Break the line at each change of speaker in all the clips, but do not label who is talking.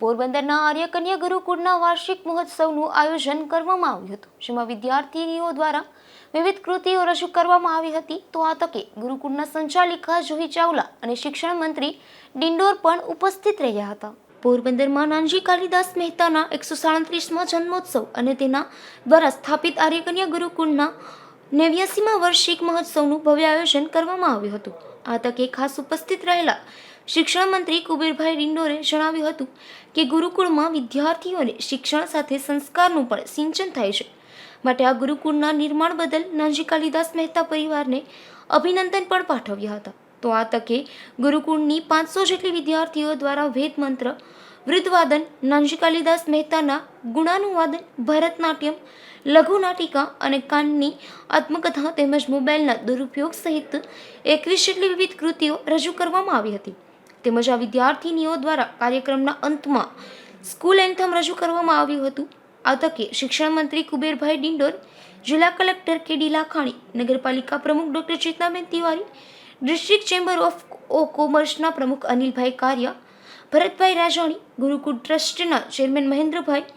પોરબંદરના આર્યકન્યા ગુરુકુળના વાર્ષિક મહોત્સવનું આયોજન કરવામાં આવ્યું હતું, જેમાં વિદ્યાર્થીનીઓ દ્વારા વિવિધ કૃતિઓ રજૂ કરવામાં આવી હતી. તો આ તકે ગુરુકુળના સંચાલિકા જુહી ચાવલા અને શિક્ષણ મંત્રી ડિંડોર પણ ઉપસ્થિત રહ્યા હતા. પોરબંદરમાં નાનજી કાલિદાસ મહેતાના એકસો સાડત્રીસમાં જન્મોત્સવ અને તેના દ્વારા સ્થાપિત આર્યકન્યા ગુરુકુળના નેવ્યાસીમાં વાર્ષિક મહોત્સવનું ભવ્ય આયોજન કરવામાં આવ્યું હતું. આ તકે ખાસ ઉપસ્થિત રહેલા શિક્ષણ મંત્રી કુબેરભાઈ ડિંડોરે જણાવ્યું હતું કે ગુરુકુળમાં વિદ્યાર્થીઓને શિક્ષણ સાથે સંસ્કારનું પણ સિંચન થાય છે. માટે આ ગુરુકુળના નિર્માણ બદલ નાનજી કાલિદાસ મહેતા પરિવારને અભિનંદન પણ પાઠવ્યા હતા. તો આ તકે ગુરુકુળની પાંચસો જેટલી વિદ્યાર્થીઓ દ્વારા વેદ મંત્ર વૃદ્ધવાદન નાનજી મહેતાના ગુણાનુવાદન ભરતનાટ્યમ, લઘુ નાટિકા અને કાનની આત્મકથા તેમજ મોબાઈલના દુરુપયોગ સહિત એકવીસ જેટલી વિવિધ કૃતિઓ રજૂ કરવામાં આવી હતી. તેમજ આ વિદ્યાર્થીનીઓ દ્વારા કાર્યક્રમના અંતમાં સ્કૂલ એન્થમ રજૂ કરવામાં આવ્યું હતું. આ તકે શિક્ષણ મંત્રી કુબેરભાઈ ડિંડોર, જિલ્લા કલેક્ટર કે ડી લાખાણી, નગરપાલિકા પ્રમુખ doctor Chetanaben Tiwari district chamber of ઓ કોમર્સના પ્રમુખ અનિલભાઈ કાર્ય, ભરતભાઈ રાજાણી, ગુરુકુળ ટ્રસ્ટના ચેરમેન મહેન્દ્રભાઈ,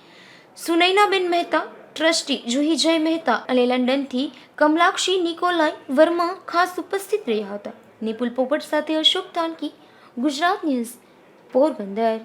સુનૈનાબેન મહેતા, ટ્રસ્ટી જુહી જય મહેતા અને લંડનથી કમલાક્ષી નિકોલાઈ વર્મા ખાસ ઉપસ્થિત રહ્યા હતા. નિપુલ પોપટ સાથે અશોક તાનકી ગુજરાત ન્યૂઝ, પોરબંદર.